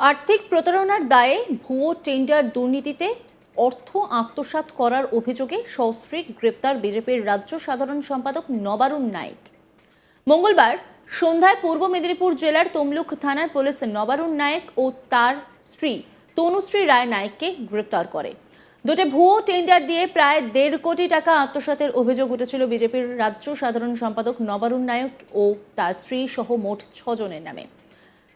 আর্থিক প্রতারণার দায়ে ভুয়ো টেন্ডার দুর্নীতিতে অর্থ আত্মসাৎ করার অভিযোগে সস্ত্রীক গ্রেপ্তার বিজেপির রাজ্য সাধারণ সম্পাদক নবারুণ নাইক। মঙ্গলবার সন্ধ্যায় পূর্ব মেদিনীপুর জেলার তমলুক থানার পুলিশ নবারুণ নায়েক ও তার স্ত্রী তনুশ্রী রায় নায়েককে গ্রেপ্তার করে। দুটো ভুয়ো টেন্ডার দিয়ে প্রায় দেড় কোটি টাকা আত্মসাতের অভিযোগ উঠেছিল বিজেপির রাজ্য সাধারণ সম্পাদক নবারুণ নায়ক ও তার স্ত্রী সহ মোট ছজনের নামে।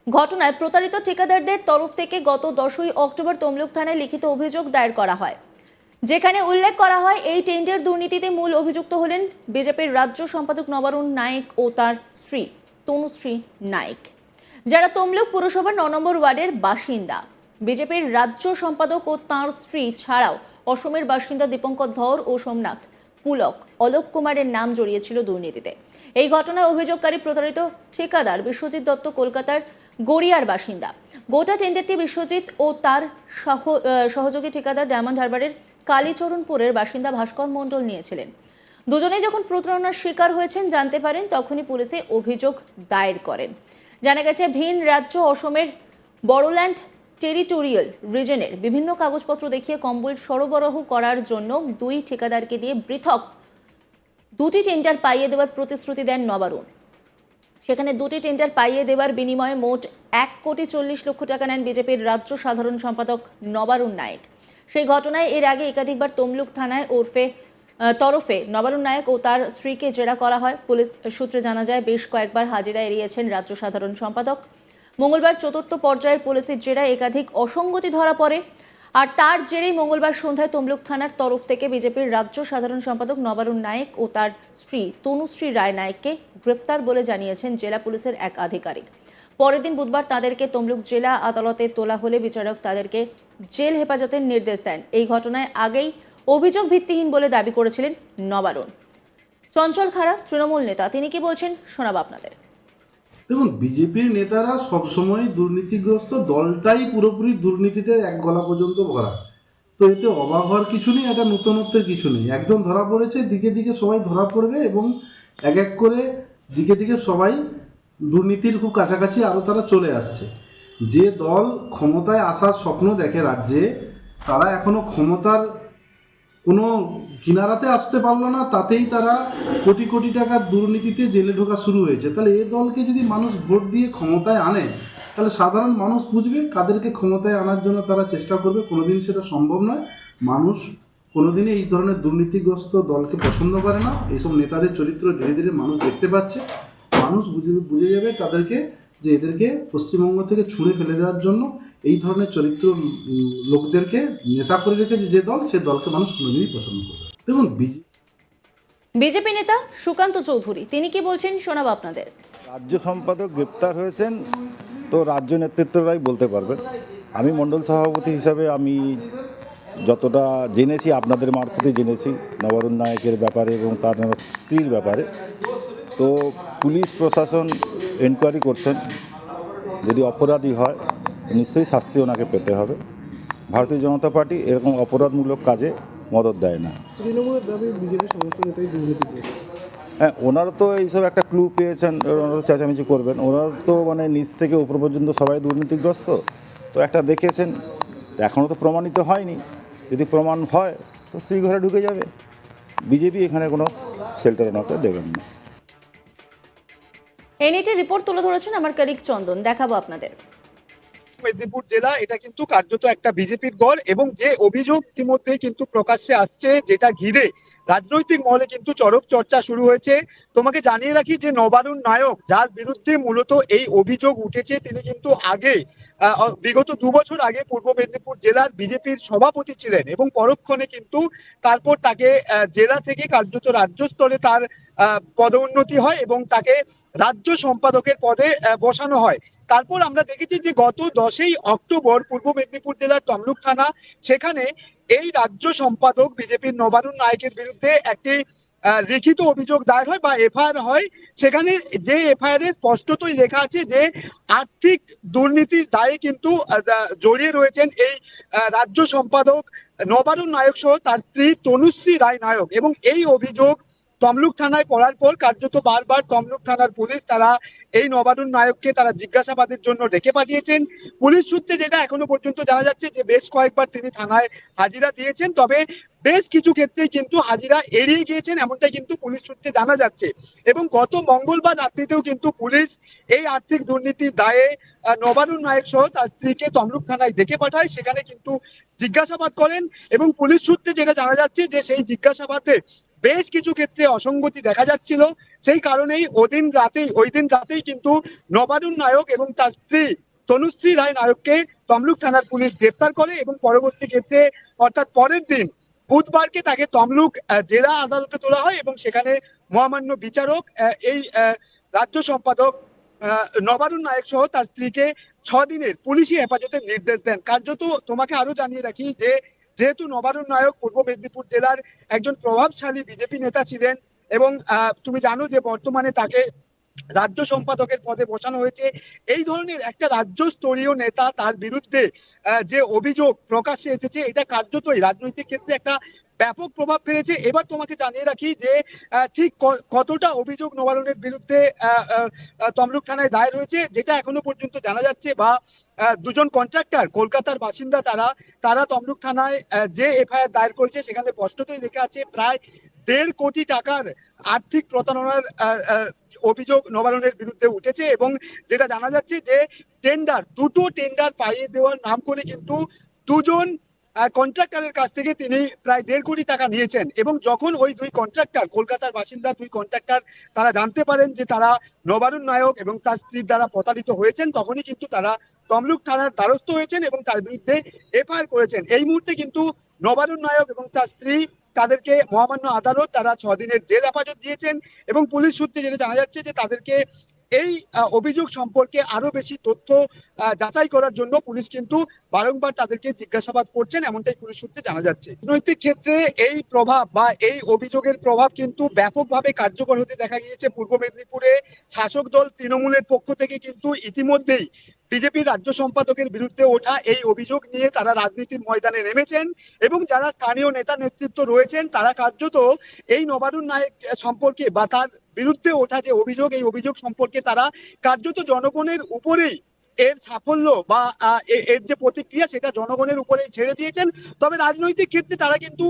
ঘটনায় প্রতারিত ঠিকাদারদের তরফ থেকে গত দশই অক্টোবর তমলুক থানায় লিখিত অভিযোগ দায়ের করা হয়। যেখানে উল্লেখ করা হয়, এই টেন্ডার দুর্নীতিতে মূল অভিযুক্ত হলেন বিজেপির রাজ্য সম্পাদক নবারুণ নায়েক ও তার স্ত্রী তনুশ্রী নায়েক। যারা তমলুক পুরসভার ন নম্বর ওয়ার্ডের বাসিন্দা। বিজেপির রাজ্য সম্পাদক ও তাঁর স্ত্রী ছাড়াও অসমের বাসিন্দা দীপঙ্কর ধর ও সোমনাথ পুলক অলোক কুমারের নাম জড়িয়েছিল দুর্নীতিতে। এই ঘটনায় অভিযোগকারী প্রতারিত ঠিকাদার বিশ্বজিৎ দত্ত কলকাতার গড়িয়ার বাসিন্দা। গোটা টেন্ডারটি বিশ্বজিৎ ও তার সহ সহযোগী ঠিকাদার ডায়মন্ড হারবারের কালীচরণপুরের বাসিন্দা ভাস্কর মণ্ডল নিয়েছিলেন। দুজনেই যখন প্রতারণার শিকার হয়েছেন, জানতে পারেন তখনই পুলিশে অভিযোগ দায়ের করেন। জানা গেছে, ভিন রাজ্য অসমের বড়োল্যান্ড টেরিটোরিয়াল রিজনের বিভিন্ন কাগজপত্র দেখিয়ে কম্বল সরবরাহ করার জন্য দুই ঠিকাদারকে দিয়ে পৃথক দুটি টেন্ডার পাইয়ে দেওয়ার প্রতিশ্রুতি দেন নবারুণ। সেখানে দুটি টেন্ডার পাইয়ে দেওয়ার বিনিময়ে মোট এক কোটি চল্লিশ লক্ষ টাকা নেন বিজেপির রাজ্য সাধারণ সম্পাদক নবারুণ নায়েক। সেই ঘটনায় এর আগে একাধিকবার তমলুক থানায় ওরফে তরফে নবারুণ নায়েক ও তার স্ত্রীকে জেরা করা হয়। পুলিশ সূত্রে জানা যায়, বেশ কয়েকবার হাজিরা এড়িয়েছেন রাজ্য সাধারণ সম্পাদক। মঙ্গলবার চতুর্থ পর্যায়ের পুলিশের জেরায় একাধিক অসঙ্গতি ধরা পড়ে। আর তার জেরেই মঙ্গলবার সন্ধ্যায় তমলুক থানার তরফ থেকে বিজেপির রাজ্য সাধারণ সম্পাদক নবারুণ নায়েক ও তার স্ত্রী তনুশ্রী রায় নায়েককে গ্রেপ্তার বলে জানিয়েছেন জেলা পুলিশের এক আধিকারিক। পরের দিন বুধবার তাদেরকে তমলুক জেলা আদালতে তোলা হলে বিচারক তাদেরকে জেল হেফাজতের নির্দেশ দেন। এই ঘটনায় আগেই অভিযোগ ভিত্তিহীন বলে দাবি করেছিলেন নবারুণ। চঞ্চল খাড়া, তৃণমূল নেতা, তিনি কি বলছেন শোনাব আপনাদের। দেখুন, বিজেপির নেতারা সবসময় দুর্নীতিগ্রস্ত দলটাই পুরোপুরি দুর্নীতিতে এক গলা পর্যন্ত ভরা। তো এতে অবাক হওয়ার কিছু নেই, এটা নূতনত্বের কিছু নেই। একদম ধরা পড়েছে, দিকে দিকে সবাই ধরা পড়বে এবং এক এক করে দিকে দিকে সবাই দুর্নীতির খুব কাছাকাছি আরও তারা চলে আসছে। যে দল ক্ষমতায় আসার স্বপ্ন দেখে রাজ্যে, তারা এখনও ক্ষমতার কোনো কিনারাতে আসতে পারল না, তাতেই তারা কোটি কোটি টাকার দুর্নীতিতে জেলে ঢোকা শুরু হয়েছে। তাহলে এ দলকে যদি মানুষ ভোট দিয়ে ক্ষমতায় আনে, তাহলে সাধারণ মানুষ বুঝবে কাদেরকে ক্ষমতায় আনার জন্য তারা চেষ্টা করবে। কোনোদিন সেটা সম্ভব নয়। মানুষ কোনোদিনই এই ধরনের দুর্নীতিগ্রস্ত দলকে পছন্দ করে না। এইসব নেতাদের চরিত্র ধীরে ধীরে মানুষ দেখতে পাচ্ছে। মানুষ বুঝে বুঝে যাবে তাদেরকে যে এদেরকে পশ্চিমবঙ্গ থেকে ছুঁড়ে ফেলে দেওয়ার জন্য এই ধরনের চরিত্র লোকদেরকে, নেতা করে রেখেছে যে দল, সে দলকে মানুষ কোনোদিনই পছন্দ করবে। দেখুন বিজেপি বিজেপি নেতা সুকান্ত চৌধুরী তিনি কি বলছেন শোনাব আপনাদের? রাজ্য সম্পাদক গ্রেপ্তার হয়েছেন তো রাজ্য নেতৃত্বরাই বলতে পারবেন। আমি মণ্ডল সভাপতি হিসাবে আমি যতটা জেনেছি আপনাদের মারফতে জেনেছি নবরুণ নায়কের ব্যাপারে এবং তার স্ত্রীর ব্যাপারে। তো পুলিশ প্রশাসন এনকোয়ারি করছেন যদি অপরাধী হয় নিশ্চয়ই শাস্তি ওনাকে পেতে হবে। ভারতীয় জনতা পার্টি এরকম অপরাধমূলক কাজে মদত দেয় না। তৃণমূলের দাবি বিজেপির সমস্ত নেতাই দুর্নীতিগ্রস্ত হ্যাঁ ওনারা তো এইসব একটা ক্লু পেয়েছেন ওনারা চেঁচামেচি করবেন। ওনারা তো মানে নিচ থেকে উপর পর্যন্ত সবাই দুর্নীতিগ্রস্ত। তো একটা দেখেছেন এখনও তো প্রমাণিত হয়নি। যদি প্রমাণ হয় তো শ্রীঘরে ঢুকে যাবে। বিজেপি এখানে কোনো শেল্টার ওনাকে দেবেন না। এনইটি রিপোর্ট তুলে ধরেছেন আমার কলিগ চন্দন দেখাবো আপনাদের। মেদিনীপুর জেলা, এটা কিন্তু কার্যত একটা বিজেপির গড় এবং যে অভিযোগ ইতিমধ্যে কিন্তু প্রকাশ্যে আসছে যেটা ঘিরে রাজনৈতিক মহলে কিন্তু চরক চর্চা শুরু হয়েছে। তোমাকে জানিয়ে রাখি যে নবারুণ নায়ক, যার বিরুদ্ধে মূলত এই অভিযোগ উঠেছে, তিনি কিন্তু আগে বিগত দু বছর আগে পূর্ব মেদিনীপুর জেলার বিজেপির সভাপতি ছিলেন এবং পরক্ষণে কিন্তু তারপর তাকে জেলা থেকে কার্যত রাজ্য স্তরে তার পদোন্নতি হয় এবং তাকে রাজ্য সম্পাদকের পদে বসানো হয়। তারপর আমরা দেখেছি যে গত দশই অক্টোবর পূর্ব মেদিনীপুর জেলার তমলুক থানা, সেখানে এই রাজ্য সম্পাদক বিজেপির নবারুণ নায়কের বিরুদ্ধে একটি লিখিত অভিযোগ দায়ের হয় বা এফআইআর হয়। সেখানে যে এফআইআর এ স্পষ্টতই লেখা আছে যে আর্থিক দুর্নীতির দায়ে কিন্তু জড়িয়ে রয়েছেন এই রাজ্য সম্পাদক নবারুণ নায়ক সহ তার স্ত্রী তনুশ্রী রায় নায়ক এবং এই অভিযোগ তমলুক থানায় পড়ার পর কার্যত বারবার তমলুক থানার পুলিশ তারা এই নবারুণ নায়ককে তারা জিজ্ঞাসাবাদের জন্য ডেকে পাঠিয়েছেন। পুলিশ সূত্রে যেটা এখনও পর্যন্ত জানা যাচ্ছে যে বেশ কয়েকবার তিনি থানায় হাজিরা দিয়েছেন, তবে বেশ কিছু ক্ষেত্রে কিন্তু হাজিরা এড়িয়ে গিয়েছেন এমনটাই কিন্তু পুলিশ সূত্রে জানা যাচ্ছে। এবং গত মঙ্গলবার রাত্রিতেও কিন্তু পুলিশ এই আর্থিক দুর্নীতির দায়ে নবারুণ নায়ক সহ তার স্ত্রীকে তমলুক থানায় ডেকে পাঠায়, সেখানে কিন্তু জিজ্ঞাসাবাদ করেন এবং পুলিশ সূত্রে যেটা জানা যাচ্ছে যে সেই জিজ্ঞাসাবাদে বেশ কিছু ক্ষেত্রে অসঙ্গতি দেখা যাচ্ছিল। সেই কারণেই ওদিন রাতেই, ওই দিন রাতেই কিন্তু নবারুণ নায়ক এবং তার স্ত্রী তনুশ্রী রায় নায়ককে তমলুক থানার পুলিশ গ্রেপ্তার করে এবং পরবর্তী ক্ষেত্রে, অর্থাৎ পরের দিন বুধবারকে তাকে তমলুক জেলা আদালতে তোলা হয় এবং সেখানে মহামান্য বিচারক এই রাজ্য সম্পাদক নবারুণ নায়ক সহ তার স্ত্রীকে ছ দিনের পুলিশি হেফাজতের নির্দেশ দেন। কার্যত তোমাকে আরও জানিয়ে রাখি যে যেহেতু নবারুণ নায়ক পূর্ব মেদিনীপুর জেলার একজন প্রভাবশালী বিজেপি নেতা ছিলেন এবং তুমি জানো যে বর্তমানে তাকে রাজ্য সম্পাদকের পদে বসানো হয়েছে। এই ধরনের একটা রাজ্য স্তরীয় নেতা তার বিরুদ্ধে যে অভিযোগ প্রকাশ্যে এসেছে, এটা কার্যতই রাজনৈতিক ক্ষেত্রে একটা ব্যাপক প্রভাব ফেলেছে। এবার তোমাকে জানিয়ে রাখি যে ঠিক কতটা অভিযোগ নবারণের বিরুদ্ধে তমলুক থানায় দায়ের হয়েছে, যেটা এখনও পর্যন্ত জানা যাচ্ছে বা দুজন কন্ট্রাক্টর কলকাতার বাসিন্দা তারা তারা তমলুক থানায় যে এফআইআর দায়ের করেছে, সেখানে স্পষ্টতই লেখা আছে, প্রায় দেড় কোটি টাকার আর্থিক প্রতারণার অভিযোগ নবারণের বিরুদ্ধে উঠেছে এবং যেটা জানা যাচ্ছে যে টেন্ডার দুটো টেন্ডার পাইয়ে দেওয়ার নাম করে কিন্তু দুজন কন্ট্রাক্টরের কাছ থেকে তিনি প্রায় দেড় কোটি টাকা নিয়েছেন এবং যখন ওই দুই কন্ট্রাক্টর কলকাতার বাসিন্দা দুই কন্ট্রাক্টর তারা জানতে পারেন যে তারা নবারুণ নায়ক এবং তার স্ত্রীর দ্বারা প্রতারিত হয়েছেন, তখনই কিন্তু তারা তমলুক থানার দ্বারস্থ হয়েছেন এবং তার বিরুদ্ধে এফআইআর করেছেন। এই মুহূর্তে কিন্তু নবারুণ নায়ক এবং তার স্ত্রী তাদেরকে মহামান্য আদালত তারা ছ দিনের জেল হেফাজত দিয়েছেন এবং পুলিশ সূত্রে যেটা জানা যাচ্ছে যে তাদেরকে এই অভিযোগ সম্পর্কে আরও বেশি তথ্য যাচাই করার জন্য পুলিশ কিন্তু বারংবার তাদেরকে জিজ্ঞাসাবাদ করছেন, এমনটাই পুলিশ সূত্রে জানা যাচ্ছে। রাজনৈতিক ক্ষেত্রে এই প্রভাব বা এই অভিযোগের প্রভাব কিন্তু ব্যাপকভাবে কার্যকর হতে দেখা গিয়েছে পূর্ব মেদিনীপুরে। শাসক দল তৃণমূলের পক্ষ থেকে কিন্তু ইতিমধ্যেই বিজেপি রাজ্য সম্পাদকের বিরুদ্ধে ওঠা এই অভিযোগ নিয়ে তারা রাজনীতির ময়দানে নেমেছেন এবং যারা স্থানীয় নেতা নেতৃত্ব রয়েছেন, তারা কার্যত এই নবারুণ নায়ক সম্পর্কে বা তার বিরুদ্ধে ওঠা যে অভিযোগ, এই অভিযোগ সম্পর্কে তারা কার্যত জনগণের উপরেই এর সাফল্য বা এর যে প্রতিক্রিয়া সেটা জনগণের উপরেই ছেড়ে দিয়েছেন। তবে রাজনৈতিক ক্ষেত্রে তারা কিন্তু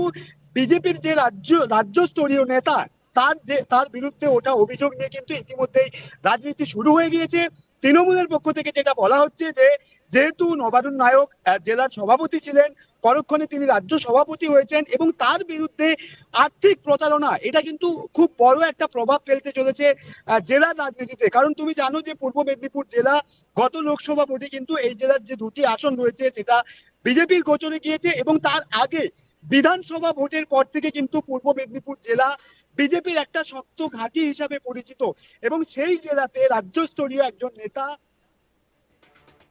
বিজেপির যে রাজ্য রাজ্য স্তরীয় নেতা, তার যে, তার বিরুদ্ধে ওঠা অভিযোগ নিয়ে কিন্তু ইতিমধ্যেই রাজনীতি শুরু হয়ে গিয়েছে। তৃণমূলের পক্ষ থেকে যেটা বলা হচ্ছে যে যেহেতু নবারুণ নায়ক জেলার সভাপতি ছিলেন, পরক্ষণে তিনি রাজ্য সভাপতি হয়েছেন এবং তার বিরুদ্ধে আর্থিক প্রতারণা, এটা কিন্তু খুব বড় একটা প্রভাব ফেলতে চলেছে জেলার রাজনীতিতে। কারণ তুমি জানো যে পূর্ব মেদিনীপুর জেলা গত লোকসভা ভোটে কিন্তু এই জেলার যে দুটি আসন রয়েছে, সেটা বিজেপির গোচরে গিয়েছে এবং তার আগে বিধানসভা ভোটের পর থেকে কিন্তু পূর্ব মেদিনীপুর জেলা বিজেপির একটা শক্ত ঘাঁটি হিসাবে পরিচিত এবং সেই জেলাতে রাজ্যস্তরীয় একজন নেতা